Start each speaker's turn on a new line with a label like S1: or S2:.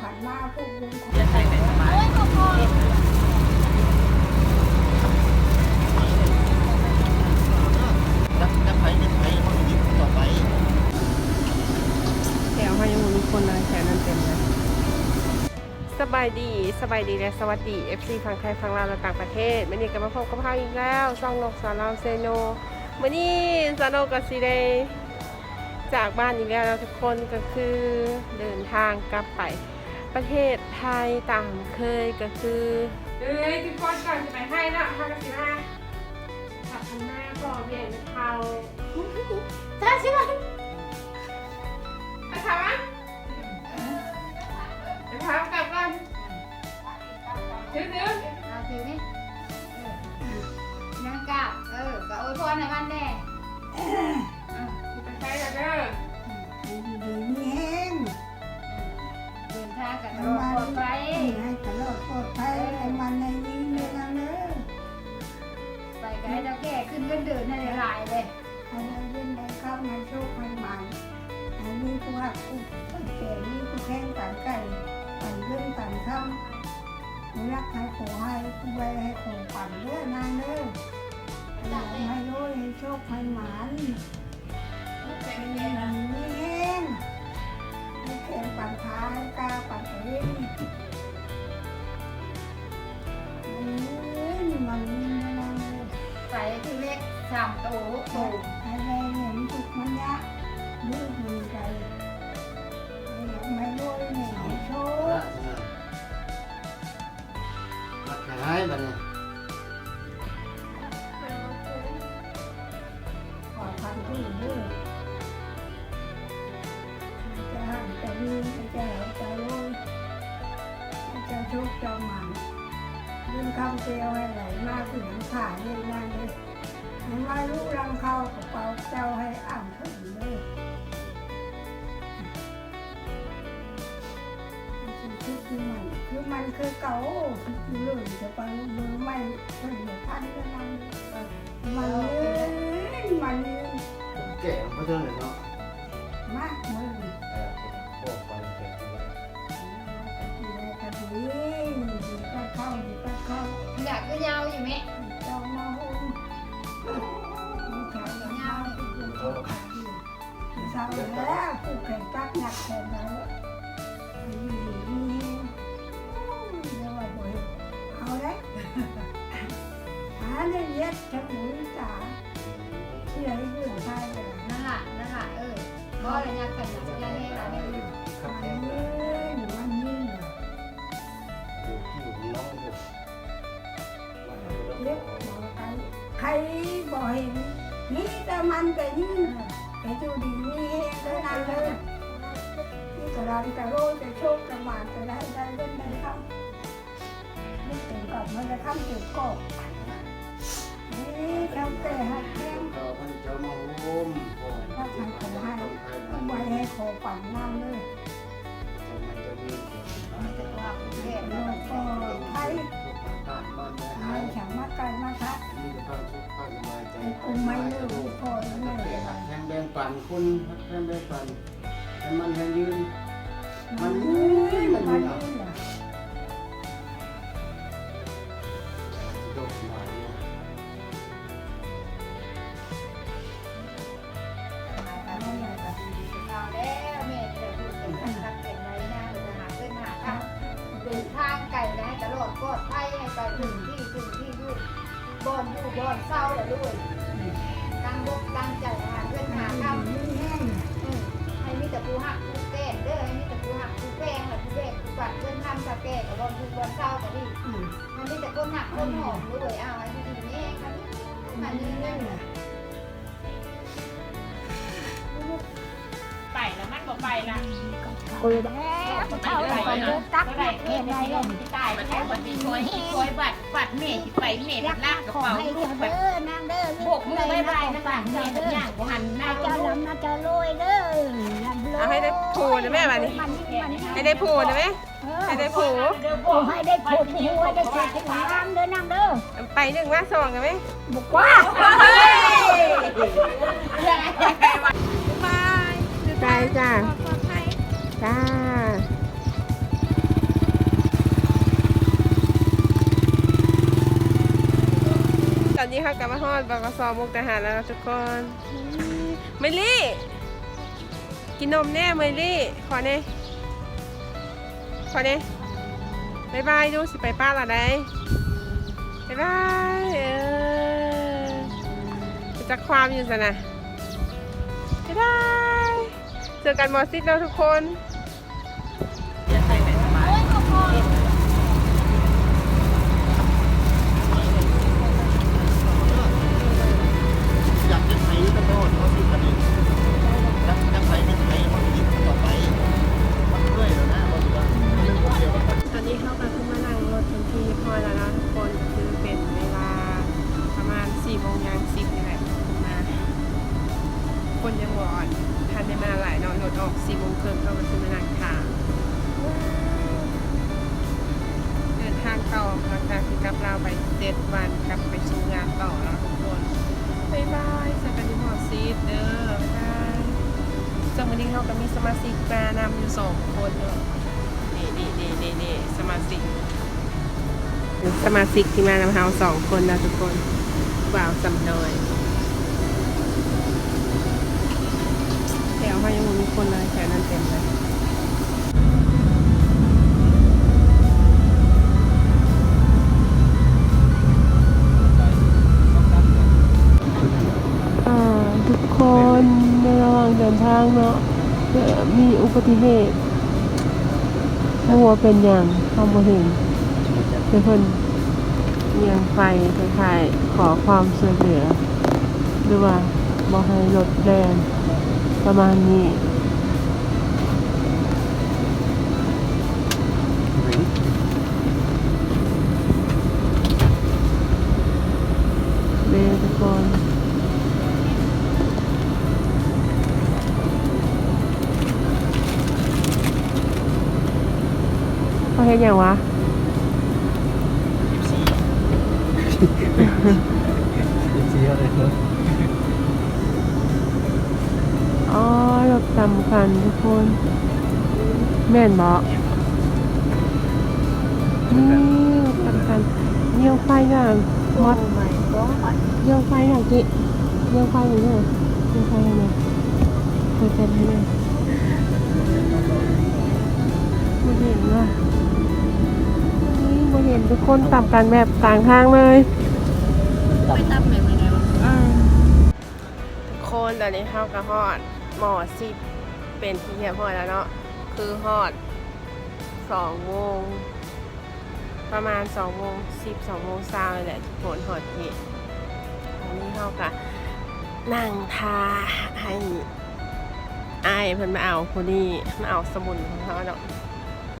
S1: ขวัญมาผู้บุญของ
S2: จะใช้เป็นสบาย
S3: นักนักไผ่เป็นไผ่มันยิบต่อไป
S4: แถวให้ยังมีคนเลยแถวนั้นเต็มเลยสบายดีสบายดีและสวัสดี FC ฝั่งไทยฝั่งลาวและต่างประเทศวันนี้ก็มาพบกับเราอีกแล้วช่องนกสาวลาวเซโนวันนี้ซาโนกับซีเด จากบ้านอีกแล้วนะทุกคนก็คือเดินทางกลับไป ประเทศไทยตามเคยก็คือเอ้ยทุกคนก่อนจะไปให้ละห้ากสิบห้าขับคันหน้าก็เบี่ยงเทาจ้าใช่ไหมไปทำอะไปทำกลับก่อนถือถือ
S1: เอาทีนี้ยังกลับเออก็โอ้ยพรให้มันแน่
S4: กัน
S1: ตลอดปลอดภัยให้ตลอดปลอดภัยให้มันในนี้เลยนะเนอะไปก็ให้เราแก่ขึ้นก็เดินให้หลายเลยให้เราเล่นได้เข้าวในโชคให้มันให้มีผู้หักผู้เก่มีผู้แข่งต่างกันต่างเรื่องต่างคำรักให้ขอให้ผู้ใดให้ของปั่นเด้อนางเด้อให้ให้วยให้โชคให้หมานให้มีแห้ง แข็งปั่นขาให้กล้าปั่นเองมันนี่มันนี่นะนางเด้อ
S5: ใส่ที่เล็กสามโตโต
S1: ให้ได้เห็นทุกมันยะยืดมือใจให้ไม่รวยให้โชค
S3: นักหายบัดนี้
S1: ข ถึงขาเลยนั่นเลยให้มาลูกรังเขากระเป๋าเจ้าให้อ่านถึงเลยคือคือมันคือมันคือเก่าคือเรื่องจะไปมือไม่ถึงพันก็นั่นมันเลยมัน
S3: แก่เพราเท่านั้นเนาะ แล้
S1: วผู้แข่งตักหนักแข่งแล้วดีดีนี่ยี่บอยเอาเลยหาเรื่องเย็ดจะหมุนจ๋าเชื่อให้เรื่องไทยเลย
S5: นั่นแหละนั่นแหละเออเลยอยากกันอยากให้เราได้
S3: ครับ
S1: มัน
S3: แก่
S1: ยิ่งมันยิ่ง
S3: อยู่ที่อยู่น้องอยู่
S1: เล็กบอกใครใครบอกเห็นนี่แต่มันแต่ยิ่ง ไอ้จูดีนี่เองเลยนะเลยนี่กระดานกระโรยกระโชคกระหมาจะได้ได้เล่นได้คำนี่ถึงกับมันจะข้ามถึงกบนี่ทำแต่หักแข้ง
S3: เจ้าพันเจ้ามาหุ้มโอ้
S5: แท
S3: งแบ่งปันคุณแทงแบ่งปันให้มันยังยืน
S1: มันนี่มันนี่แหละ
S3: โดดหน่อยเนี่ย
S1: นั่นแหละจ้ะ
S5: เราแล้วแม่จะพูดเป็นทักแต่งไรนะจะหาเส้นหาทางเดินทางไกลนะตลอดปลอดภัยให้ไปถึงที่ถึงที่ยู่บอนอยู่บอนเศร้าเลยด้วยตั้งบกตั้งใจ หาเพื่อนหาทำ
S1: นี่แห้ง
S5: อืมให้มีแต่ผู้หักผู้แก่เด้อให้มีแต่ผู้หักผู้แพงและผู้แบกผู้ปัดเพื่อนทำกาแฟกับบอลผู้บอลเศร้าแต่ดี
S1: อืม
S5: มันมีแต่คนหักคนหอมด้วยอ้าวไอ้ที่ดีนี่เองครับมันนี่
S1: นั่
S5: นั่
S1: น
S5: น
S1: แหละ
S2: ไปแล้วมันบอกไปละ
S6: คุยแล้วเท่า ไหร่ก็ตักเนี่ยเห็นไรเลย
S2: ตายแล้ววันนี้ช่วยช่วยบัตรบัตรเมย์ไปเมย์ลากกระเป๋า
S6: ให้
S2: ลู
S6: เจ้าก
S2: บบ
S6: เด้อนางเด้อ
S2: โบกมือไม่ได้นะบัตรเมย์ทุกอย่างหันหน้า
S6: เจ้า
S2: ลำ
S6: นะเจ้ารวยเด้อ
S4: เอาให้ได้ผูนะแม่บัดนี้ให้ได้ผูนะแม่ให้ได้ผู
S6: ให้ได้ผูผูให้ได้เศษให้งเด้อนางเด้อ
S4: ไปหนึ่งมาสองกันไหม
S6: บุกว่า
S4: บายจ้าจ้าจ้า นี้เขากลับมาฮอดบกสมุกทหารแล้วนะทุกคนเมลี่ กินนมแน่เมลี่ ขอเน่ขอเน่บายบายดูสิไปป้าละได้บายบายเออจะความอยู่สินะบายบายเจอกันมอซิดแล้วทุกคน
S3: งวันนี้เขา
S4: ก็มีสมาชิกมานำอยู่สองคนเนาะนี่นี่นี่นี่นี่สมาชิก สมาชิกที่มานำเฮาสองคนนะทุกคนบ่าวสำน้อยแถวเขายังบ่มีคนเลยแถวนั้นเต็มเลยอ่าทุกคนในระหว่างเดินทางเนาะเอ่อ มีอุบัติเหตุถ้าวัวเป็นอย่างเขาบ่เห็นเป็นคนเอียงไฟคล้ายๆขอความช่วยเหลือ หรือว่าบ่ให้รถแรงประมาณนี้ เขาเห็นอย่างวะ
S3: สีอะไรเนอะ
S4: อ๋อรถสำคัญทุกคน แม่นบอกนี่รถสำคัญเยี่ยวไฟอย่างมอดเยี่ยวไฟอย่างกี่เยี่ยวไฟอย่างเนี้ยเยี่ยวไฟอย่างเนี้ยเปิดเต็มให้หน่อย ทุกคนต่ำกันแบบต่างทางเลย
S2: ไปตั้มแบบยังไงวะ
S4: ทุกคนตอนนี้เข้ากระฮอดหมอสิบเป็นที่เรียบร้อยแล้วเนาะคือฮอดสองโมงประมาณสองโมงสิบสองโมงเช้าเลยแหละทุกคนฮอดที่ตอนนี้เข้ากะนั่งทาให้ไอายเพิ่นมาเอาคนนี้มาเอาสมุนของเขาเนาะ